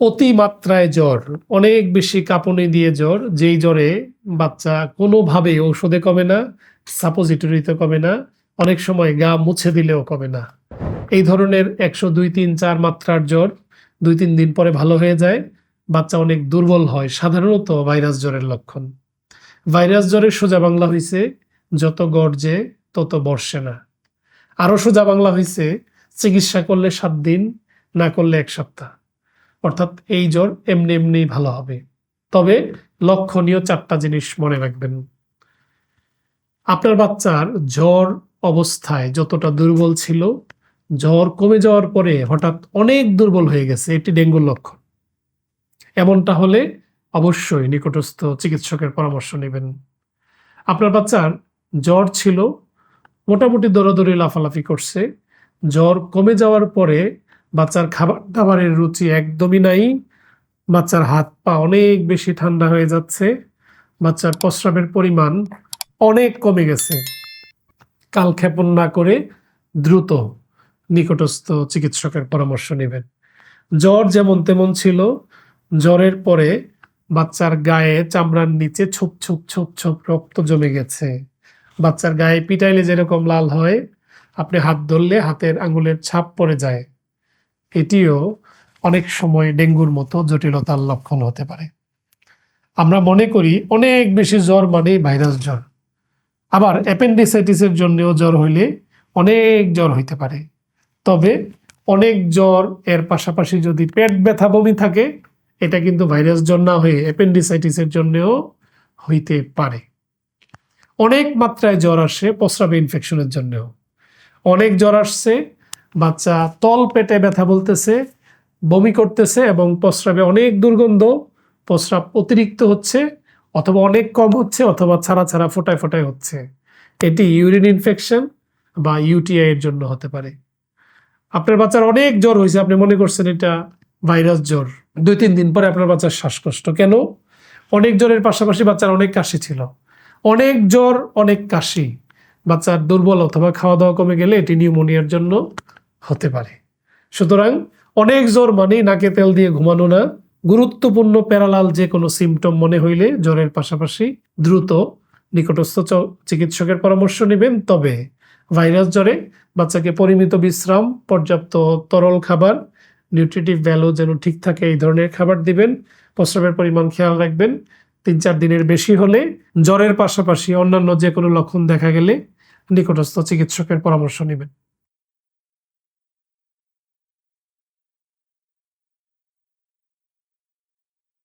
অতিমাত্রায় জ্বর, অনেক বেশি কাঁপুনি দিয়ে জ্বর, যেই জ্বরে বাচ্চা কোনোভাবে ঔষধে কমে না সাপোজিটরিতে কমে না, অনেক সময় গা মুছে দিলেও কমে না। এই ধরনের একশো দুই তিন চার মাত্রার জ্বর দুই তিন দিন পরে ভালো হয়ে যায়, বাচ্চা অনেক দুর্বল হয়, সাধারণত ভাইরাস জ্বরের লক্ষণ। ভাইরাস জ্বরের সোজা বাংলা হয়েছে যত গর্জে তত বর্ষে না। আরও সোজা বাংলা হয়েছে চিকিৎসা করলে সাত দিন, না করলে এক সপ্তাহ। অর্থাৎ এই জ্বর এমনি এমনি ভালো হবে। তবে লক্ষণীয় চারটা জিনিস মনে রাখবেন। আপনার বাচ্চার জ্বর অবস্থায় যতটা দুর্বল ছিল, জ্বর কমে যাওয়ার পরে হঠাৎ অনেক দুর্বল হয়ে গেছে, এটি ডেঙ্গুর লক্ষণ। এমনটা হলে অবশ্যই নিকটস্থ চিকিৎসকের পরামর্শ নেবেন। আপনার বাচ্চার জ্বর ছিল, মোটামুটি দৌড়াদৌড়ি লাফালাফি করছে, জ্বর কমে যাওয়ার পরে বাচ্চার খাবার দাবারের রুচি একদমই নাই। বাচ্চার হাত পা অনেক বেশি ঠান্ডা হয়ে যাচ্ছে। বাচ্চার প্রস্রাবের পরিমাণ অনেক কমে গেছে। কালক্ষেপণ না করে দ্রুত নিকটস্থ চিকিৎসকের পরামর্শ নেবেন। জ্বর যেমন তেমন ছিল, জ্বরের পরে বাচ্চার গায়ে চামড়ার নিচে ছোপ ছোপ ছোপ ছোপ রক্ত জমে গেছে। বাচ্চার গায়ে পিটাইলে যেরকম লাল হয়, আপনি হাত ধরলে হাতের আঙুলের ছাপ পড়ে যায়। এটিও অনেক সময় ডেঙ্গুর মতো জটিলতার লক্ষণ হতে পারে। আমরা মনে করি অনেক বেশি জ্বর মানেই ভাইরাস জ্বর। আবার অ্যাপেন্ডিসাইটিসের জন্যও জ্বর হইলে অনেক জ্বর হইতে পারে। তবে অনেক জ্বর এর পাশাপাশি যদি পেট ব্যথা বমি থাকে, এটা কিন্তু ভাইরাস জ্বর না হয়ে অ্যাপেন্ডিসাইটিসের জন্যও হইতে পারে। অনেক মাত্রায় জ্বর আসে প্রস্রাবে ইনফেকশনের জন্যও। অনেক জ্বর আসছে বাচ্চা তল পেটে ব্যথা বলতেছে, বমি করতেছে এবং প্রস্রাবে অনেক দুর্গন্ধ, প্রস্রাব অতিরিক্ত হচ্ছে অথবা অনেক কম হচ্ছে অথবা ছাড়া ছাড়া ফোটায় ফোটায় হচ্ছে। এটি ইউরিন ইনফেকশন বা ইউটিআই এর জন্য হতে পারে। আপনার বাচ্চার অনেক জ্বর হয়েছে, আপনি মনে করছেন এটা ভাইরাস জ্বর। দুই তিন দিন পরে আপনার বাচ্চার শ্বাসকষ্ট। কেন? অনেক জ্বরের পাশাপাশি বাচ্চার অনেক কাশি ছিল। অনেক জ্বর, অনেক কাশি। বাচ্চার দুর্বল অথবা খাওয়া দাওয়া কমে গেলে এটি নিউমোনিয়ার জন্য হতে পারে। সুতরাং অনেক জ্বর মানে নাকে তেল দিয়ে ঘুমানো না। গুরুত্বপূর্ণ প্যারালাল যে কোনো সিমটম মনে হইলে জ্বরের পাশাপাশি দ্রুত নিকটস্থ চিকিৎসকের পরামর্শ নেবেন। তবে ভাইরাস জ্বরে বাচ্চাকে পরিমিত বিশ্রাম, পর্যাপ্ত তরল খাবার, নিউট্রিটিভ ভ্যালু যেন ঠিক থাকে, এই ধরনের খাবার দিবেন। প্রস্রাবের পরিমাণ খেয়াল রাখবেন। তিন চার দিনের বেশি হলে জ্বরের পাশাপাশি অন্যান্য যে কোনো লক্ষণ দেখা গেলে নিকটস্থ চিকিৎসকের পরামর্শ নেবেন।